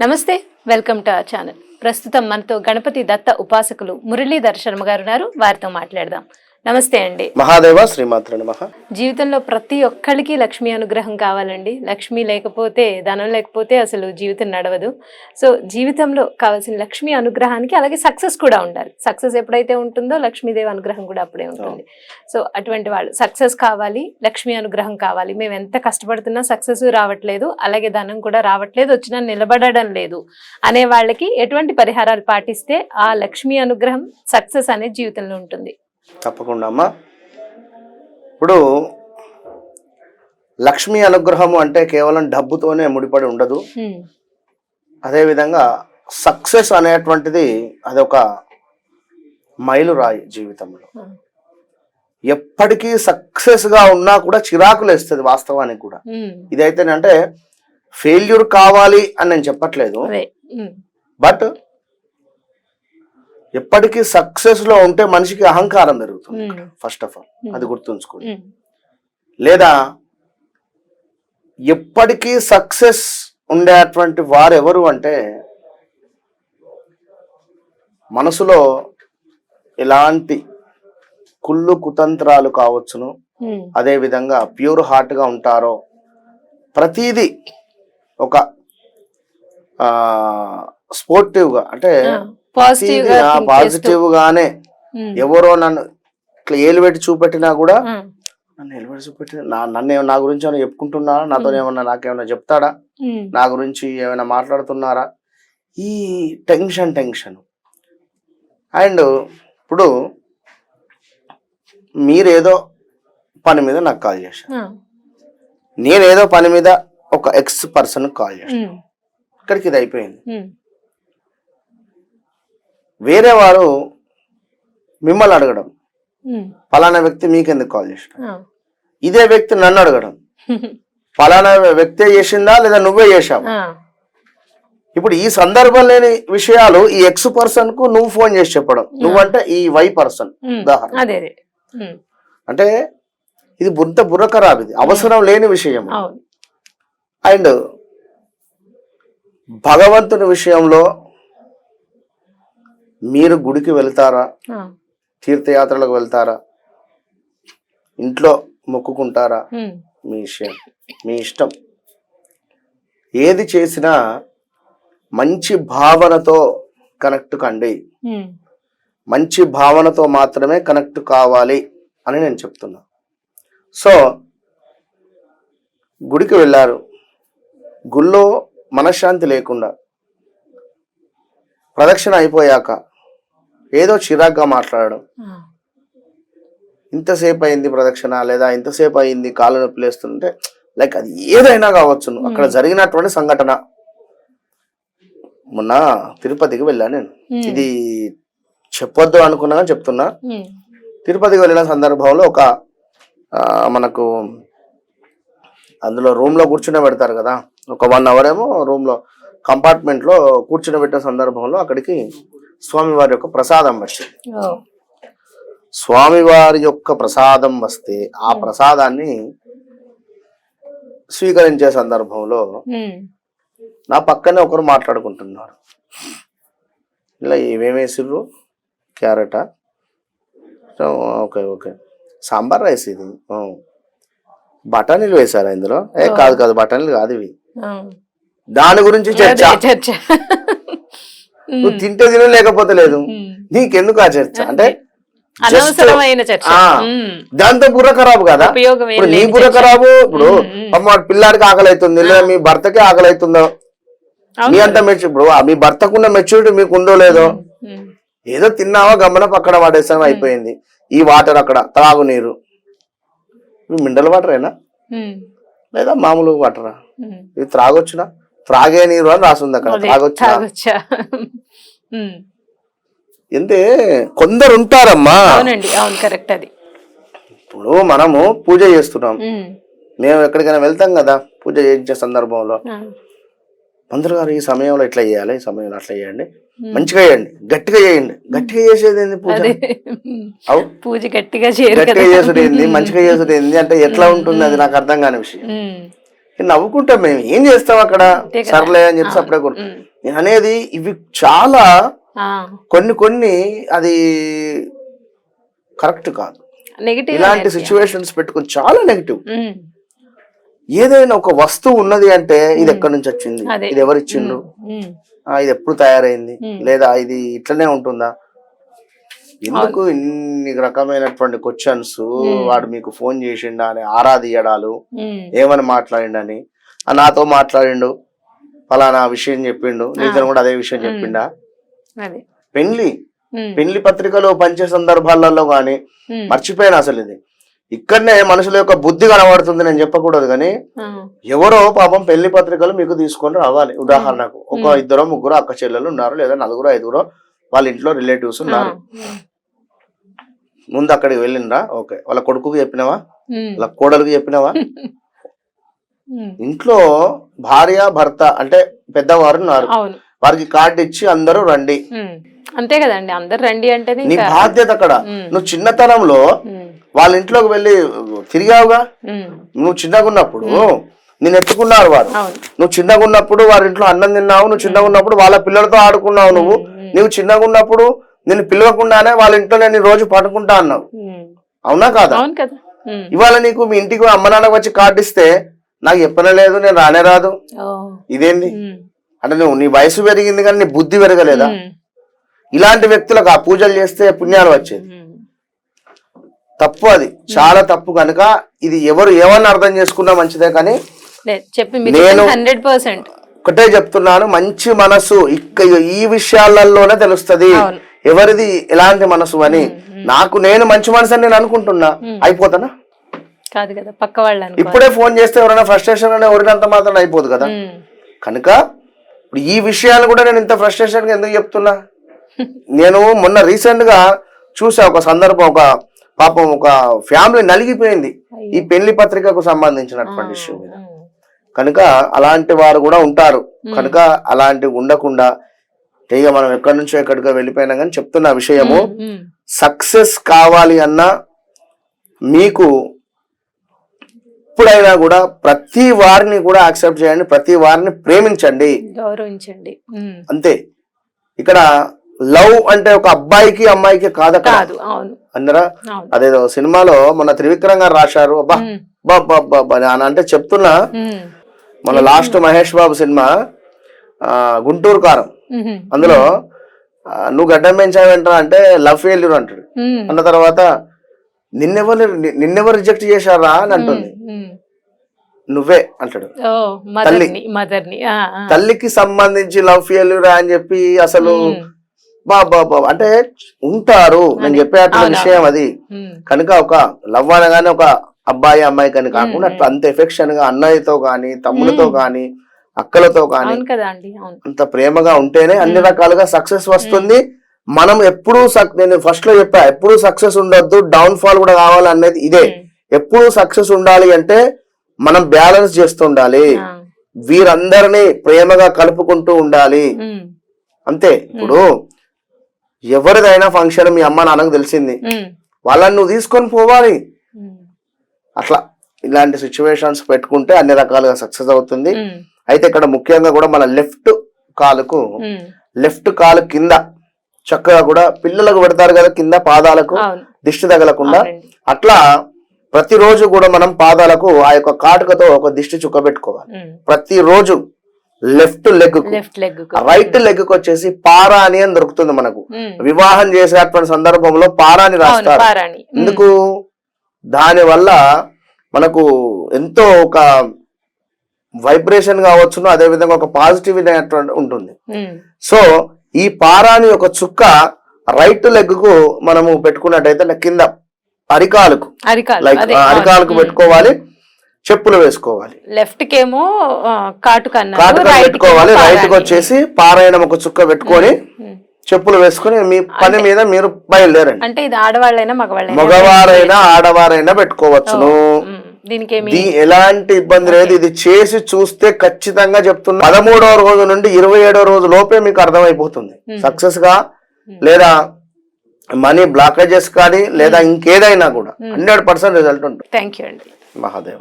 నమస్తే welcome to our channel. ప్రస్తుతం మనతో గణపతి దత్త ఉపాసకులు మురళీధర్ శర్మ గారు ఉన్నారు. వారితో మాట్లాడదాం. నమస్తే అండి. మహాదేవ శ్రీమాత్ర నమః. జీవితంలో ప్రతి ఒక్కరికి లక్ష్మీ అనుగ్రహం కావాలండి. లక్ష్మి లేకపోతే ధనం లేకపోతే అసలు జీవితం నడవదు. సో జీవితంలో కావాల్సిన లక్ష్మీ అనుగ్రహానికి అలాగే సక్సెస్ కూడా ఉండాలి. సక్సెస్ ఎప్పుడైతే ఉంటుందో లక్ష్మీదేవి అనుగ్రహం కూడా అప్పుడే ఉంటుంది. సో అటువంటి వాళ్ళు సక్సెస్ కావాలి లక్ష్మీ అనుగ్రహం కావాలి. మేము ఎంత కష్టపడుతున్నా సక్సెస్ రావట్లేదు అలాగే ధనం కూడా రావట్లేదు వచ్చినా నిలబడడం లేదు అనే వాళ్ళకి ఎటువంటి పరిహారాలు పాటిస్తే ఆ లక్ష్మీ అనుగ్రహం సక్సెస్ అనేది జీవితంలో ఉంటుంది. తప్పకుండా అమ్మా ఇప్పుడు లక్ష్మీ అనుగ్రహము అంటే కేవలం డబ్బుతోనే ముడిపడి ఉండదు. అదేవిధంగా సక్సెస్ అనేటువంటిది అదొక మైలురాయి జీవితంలో. ఎప్పటికీ సక్సెస్గా ఉన్నా కూడా చిరాకులు వేస్తుంది వాస్తవానికి కూడా. ఇదైతేనంటే ఫెయిల్యూర్ కావాలి అని నేను చెప్పట్లేదు. బట్ ఎప్పటికీ సక్సెస్లో ఉంటే మనిషికి అహంకారం పెరుగుతుంది. ఫస్ట్ ఆఫ్ ఆల్ అది గుర్తుంచుకోండి హ్మ్. లేదా ఎప్పటికీ సక్సెస్ ఉండేటువంటి వారు ఎవరు అంటే మనసులో ఎలాంటి కుళ్ళు కుతంత్రాలు కావచ్చును హ్మ్. అదే విధంగా ప్యూర్ హార్ట్గా ఉంటారో ప్రతిదీ ఒక స్పోర్టివ్గా అంటే పాజిటివ్ గానే. ఎవరో నన్ను ఇట్లా ఏలు పెట్టి చూపెట్టినా కూడా నన్ను నిలబడి చూపెట్టి నన్ను ఏమన్నా- నా గురించి ఏమైనా చెప్పుకుంటున్నా నాతో ఏమన్నా నాకేమైనా చెప్తాడా. నా గురించి ఏమైనా మాట్లాడుతున్నారా? ఈ టెన్షన్ టెన్షన్. అండ్ ఇప్పుడు మీరేదో పని మీద నాకు కాల్ చేశారు. ఆ, నేనేదో పని మీద ఒక ఎక్స్ పర్సన్ కాల్ చేశాను. ఇక్కడికి ఇది అయిపోయింది. వేరే వారు మిమ్మల్ని అడగడం. ఫలానా వ్యక్తి మీకెందుకు కాల్ చేసిన. ఇదే వ్యక్తి నన్ను అడగడం. ఫలానా వ్యక్తే చేసిందా లేదా నువ్వే చేశావు? ఆ, ఇప్పుడు ఈ సందర్భం లేని విషయాలు ఈ ఎక్స్ పర్సన్కు నువ్వు ఫోన్ చేసి చెప్పడం. నువ్వంటే ఈ వై పర్సన్. ఉదాహరణ. అంటే ఇది బుర్ర బుర్ర ఖరాబ్ ఇది. అవసరం లేని విషయం అండ్ భగవంతుని విషయంలో మీరు గుడికి వెళ్తారా? తీర్థయాత్రలకు వెళ్తారా? ఇంట్లో మొక్కుకుంటారా. మీ విషయం మీ ఇష్టం. ఏది చేసినా మంచి భావనతో కనెక్ట్ కండి. మంచి భావనతో మాత్రమే కనెక్ట్ కావాలి అని నేను చెప్తున్నా. సో గుడికి వెళ్ళారు. గుళ్ళో మనశ్శాంతి లేకుండా ప్రదక్షిణ అయిపోయాక ఏదో చిరాగ్గా మాట్లాడడం. ఇంతసేపు అయింది ప్రదక్షిణ లేదా ఇంతసేపు అయింది కాళ్ళు నొప్పి లేస్తుంటే లైక్ అది ఏదైనా కావచ్చును అక్కడ జరిగినటువంటి సంఘటన. మొన్న తిరుపతికి వెళ్ళాను నేను. ఇది చెప్పొద్దు అనుకున్నా కానీ చెప్తున్నా. తిరుపతికి వెళ్ళిన సందర్భంలో ఒక మనకు అందులో రూమ్లో కూర్చుని పెడతారు కదా. ఒక వన్ అవర్ ఏమో రూమ్లో కంపార్ట్మెంట్లో కూర్చుని పెట్టిన సందర్భంలో అక్కడికి స్వామివారి యొక్క ప్రసాదం వచ్చింది స్వామివారి యొక్క ప్రసాదం వస్తే ఆ ప్రసాదాన్ని స్వీకరించే సందర్భంలో. నా పక్కనే ఒకరు మాట్లాడుకుంటున్నారు. ఇలా ఏమేమి వేసిర్రు? క్యారెటా? Okay okay. సాంబార్ రైస్ ఇది. బఠానీలు వేశారా ఇందులో? ఏ కాదు కాదు బఠానీలు కాదు ఇవి. దాని గురించి చర్చ. నువ్వు తింటే తిన లేకపోతే లేదు. నీకెందుకు ఆ చర్చ అంటే. దాంతో బుర్ర ఖరాబు కదా ఇప్పుడు నీ బుర్ర. ఖరాబు ఇప్పుడు. అమ్మ పిల్లాడికి ఆకలి అవుతుంది లేదా మీ భర్తకి ఆకలి అవుతుందో. మీ అంత మెచ్యూర్ ఇప్పుడు మీ భర్తకున్న మెచ్యూరిటీ మీకు ఉందో లేదో. ఏదో తిన్నావా గమన పక్కన పడేసాం అయిపోయింది ఈ వాటర్ అక్కడ త్రాగునీరు మినరల్ వాటరేనా హ్మ్. లేదా మామూలు వాటరా. ఇది త్రాగొచ్చునా త్రాగే నీరు అని రాసింది అక్కడ హ్మ్. ఎంతే కొందరు ఉంటారమ్మా అవునండి అవును కరెక్ట్ అది. ఇప్పుడు మనము పూజ చేస్తున్నాం. మేము ఎక్కడికైనా వెళ్తాం కదా పూజ చేయించే సందర్భంలో. ఆ. మంత్రులు గారు ఈ సమయంలో ఇట్లా చేయాలి? ఈ సమయంలో అట్లా చేయండి. మంచిగా చేయండి గట్టిగా చేయండి. గట్టిగా చేసేది ఏంది పూజ. అవు పూజ గట్టిగా గట్టిగా ఏంది? మంచిగా చేసుడు ఏంది? అంటే ఎట్లా ఉంటుంది? అది నాకు అర్థం కాని విషయం. నవ్వుకుంటాం మేము ఏం చేస్తాం అక్కడ. సర్లే అని చెప్పి. అప్పుడే. నేను అనేది ఇవి చాలా కొన్ని కొన్ని అది కరెక్ట్ కాదు నెగిటివ్ ఇలాంటి. సిచ్యువేషన్స్ పెట్టుకుని చాలా నెగిటివ్ ఏదైనా ఒక వస్తువు ఉన్నది అంటే ఇది ఎక్కడి నుంచి వచ్చింది. ఇది ఎవరు ఇచ్చిండ్రు ఉమ్, ఆ, ఇది ఎప్పుడు తయారైంది. లేదా ఇది ఇట్లనే ఉంటుందా ఎందుకు ఇన్ని రకమైనటువంటి క్వశ్చన్స్ వాడు మీకు ఫోన్ చేసిండా అని ఆరా తీయడాలు ఉమ్, ఏమని మాట్లాడిండని? నాతో మాట్లాడిండు ఫలానా విషయం చెప్పిండు నీతో కూడా అదే విషయం చెప్పిండా? పెళ్ళి పెళ్ళి పత్రికలో పంచే సందర్భాలలో గాని మర్చిపోయాను అసలు ఇది. ఇక్కడనే మనుషుల యొక్క బుద్ధి కనబడుతుంది నేను చెప్పకూడదు కానీ ఎవరో పాపం పెళ్ళి పత్రికలు మీకు తీసుకొని రావాలి. ఉదాహరణకు ఒక ఇద్దరు ముగ్గురు అక్క చెల్లెలు ఉన్నారు లేదా నలుగురు ఐదుగురు వాళ్ళ ఇంట్లో రిలేటివ్స్ ఉన్నారు. ముందు అక్కడికి వెళ్ళిండ్రా? ఓకే. వాళ్ళ కొడుకుకి చెప్పినావా? వాళ్ళ కోడలికి చెప్పినావా? ఇంట్లో భార్య భర్త అంటే పెద్దవారు ఉన్నారు. వారికి కార్డు ఇచ్చి అందరూ రండి. అంతే కదండి. అందరు రండి అంటేనే నీ బాధ్యత అక్కడ. నువ్వు చిన్నతనంలో వాళ్ళ ఇంట్లోకి వెళ్ళి తిరిగావుగా? నువ్వు చిన్నగా ఉన్నప్పుడు నేను ఎత్తుకున్నారు వారు. నువ్వు చిన్నగా ఉన్నప్పుడు వారి ఇంట్లో అన్నం తిన్నావు నువ్వు చిన్నగా ఉన్నప్పుడు వాళ్ళ పిల్లలతో ఆడుకున్నావు నువ్వు. నువ్వు చిన్నగా ఉన్నప్పుడు నేను పిలవకుండానే వాళ్ళ ఇంట్లో నేను రోజు పడుకుంటా అన్నావు. అవునా కాదా? ఇవాళ నీకు మీ ఇంటికి అమ్మ నాన్నకు వచ్చి కార్డు ఇస్తే నాకు చెప్పనలేదు నేను రానే రాదు. ఇదేంది? ఉమ్, అంటే నువ్వు నీ వయసు పెరిగింది కానీ నీ బుద్ధి పెరగలేదా? ఇలాంటి వ్యక్తులకు ఆ పూజలు చేస్తే పుణ్యాలు వచ్చేది. తప్పు అది. చాలా తప్పు కనుక ఇది ఎవరు ఏమని అర్థం చేసుకున్నా మంచిదే కానీ నేను- హండ్రెడ్ పర్సెంట్. ఒకటే చెప్తున్నాను మంచి మనసు ఇక్క ఈ విషయాలలోనే తెలుస్తది. ఎవరిది ఎలాంటి మనసు అని నాకు నేను మంచి మనసు అని నేను అనుకుంటున్నా. అయిపోతానా? కాదు కదా పక్క వాళ్ళు అనుకో ఇప్పుడే ఫోన్ చేస్తే ఎవరైనా ఫ్రస్ట్రేషన్ అనే ఊరినంత మాత్రం అయిపోదు కదా. కనుక ఇప్పుడు ఈ విషయాలు కూడా నేను ఇంత ఫ్రస్ట్రేషన్గా ఎందుకు చెప్తున్నా? నేను మొన్న రీసెంట్గా చూసా ఒక సందర్భం ఒక పాపం ఒక ఫ్యామిలీ నలిగిపోయింది. ఈ పెళ్ళి పత్రికకు సంబంధించినటువంటి ఇష్యూ మీద. కనుక అలాంటి వారు కూడా ఉంటారు. కనుక అలాంటివి ఉండకుండా ఇక మనం ఎక్కడి నుంచో ఎక్కడికో వెళ్ళిపోయినా కానీ చెప్తున్న విషయము సక్సెస్ కావాలి అన్నా మీకు ఎప్పుడైనా కూడా ప్రతి వారిని కూడా యాక్సెప్ట్ చేయండి ప్రతి వారిని ప్రేమించండి. గౌరవించండి. అంతే. ఇక్కడ లవ్ అంటే ఒక అబ్బాయికి అమ్మాయికి కాదు అవును. అందరా అదేదో సినిమాలో మన త్రివిక్రమ్ గారు రాశారు. అని అంటే చెప్తున్నా. మన లాస్ట్ మహేష్ బాబు సినిమా గుంటూరు కారం. అందులో నువ్వు గడ్డం పెంచావంటరా అంటే లవ్ ఫెయిల్యూర్ అంటాడు. అన్న తర్వాత నిన్నెవరు నిన్నెవరు రిజెక్ట్ చేశారా అని అంటుంది. నువ్వే అంటాడు. ఆ. తల్లికి సంబంధించి లవ్ ఫెయిల్యూర్ అని చెప్పి అసలు ఉమ్, బా బా బా అంటే ఉంటారు. నేను చెప్పే విషయం అది. కనుక ఒక లవ్ అనగానే ఒక అబ్బాయి అమ్మాయి కానీ కాకుండా అంత ఎఫెక్షన్గా అన్నయ్యతో గాని తమ్ములతో గాని అక్కలతో అవును అంత ప్రేమగా ఉంటేనే అన్ని రకాలుగా సక్సెస్ వస్తుంది. మనం ఎప్పుడు నేను ఫస్ట్లో చెప్పా ఎప్పుడు సక్సెస్ ఉండొద్దు డౌన్ ఫాల్ కూడా కావాలి అనేది ఇదే. ఎప్పుడు సక్సెస్ ఉండాలి అంటే మనం బ్యాలెన్స్ చేస్తుండాలి. వీరందరినీ ప్రేమగా కలుపుకుంటూ ఉండాలి. అంతే. ఇప్పుడు ఎవరిదైనా ఫంక్షన్ మీ అమ్మ నాన్నకు తెలిసింది. వాళ్ళని నువ్వు తీసుకొని పోవాలి. అట్లా ఇలాంటి సిచ్యువేషన్స్ పెట్టుకుంటే అన్ని రకాలుగా సక్సెస్ అవుతుంది. అయితే ఇక్కడ ముఖ్యంగా కూడా మన లెఫ్ట్ కాలుకు లెఫ్ట్ కాలు కింద చక్కగా కూడా పిల్లలకు పెడతారు కదా కింద పాదాలకు దిష్టి తగలకుండా. అట్లా ప్రతిరోజు కూడా మనం పాదాలకు ఆ యొక్క కాటుకతో ఒక దిష్టి చుక్క పెట్టుకోవాలి ప్రతిరోజు left leg left leg right లెగ్కు వచ్చేసి పారాని అని దొరుకుతుంది మనకు. వివాహం చేసేటువంటి సందర్భంలో పారాని రాస్తారు. ఎందుకు? దాని వల్ల మనకు ఎంతో ఒక వైబ్రేషన్ కావచ్చును అదే విధంగా ఒక పాజిటివ్ ఉంటుంది. ఉమ్, సో ఈ పారాని ఒక చుక్క రైట్ లెగ్కు మనము పెట్టుకున్నట్టయితే కింద అరికాలకు అరికాలు లైక్ అరికాలకు పెట్టుకోవాలి చెప్పులు వేసుకోవాలి. లెఫ్ట్ కేమో కాటు కాటుక పెట్టుకోవాలి రైట్కి వచ్చేసి పారాయణం ఒక చుక్క పెట్టుకొని చెప్పులు వేసుకొని మీ పని మీద మీరు బయలుదేరండి. అంటే ఇది ఆడవాళ్ళైనా మగవాళ్ళైనా మగవారైనా ఆడవారైనా పెట్టుకోవచ్చును. ఉమ్, దీనికేమి? దీ ఎలాంటి ఇబ్బంది లేదు. ఇది చేసి చూస్తే ఖచ్చితంగా చెప్తున్నా. పదమూడవ రోజు నుండి ఇరవై ఏడవ రోజు లోపే మీకు అర్థమైపోతుంది. సక్సెస్గా లేదా మనీ బ్లాకేజెస్ కానీ లేదా ఇంకేదైనా కూడా హండ్రెడ్ పర్సెంట్ రిజల్ట్ ఉంటుంది. థ్యాంక్ యూ అండి. మహాదేవ.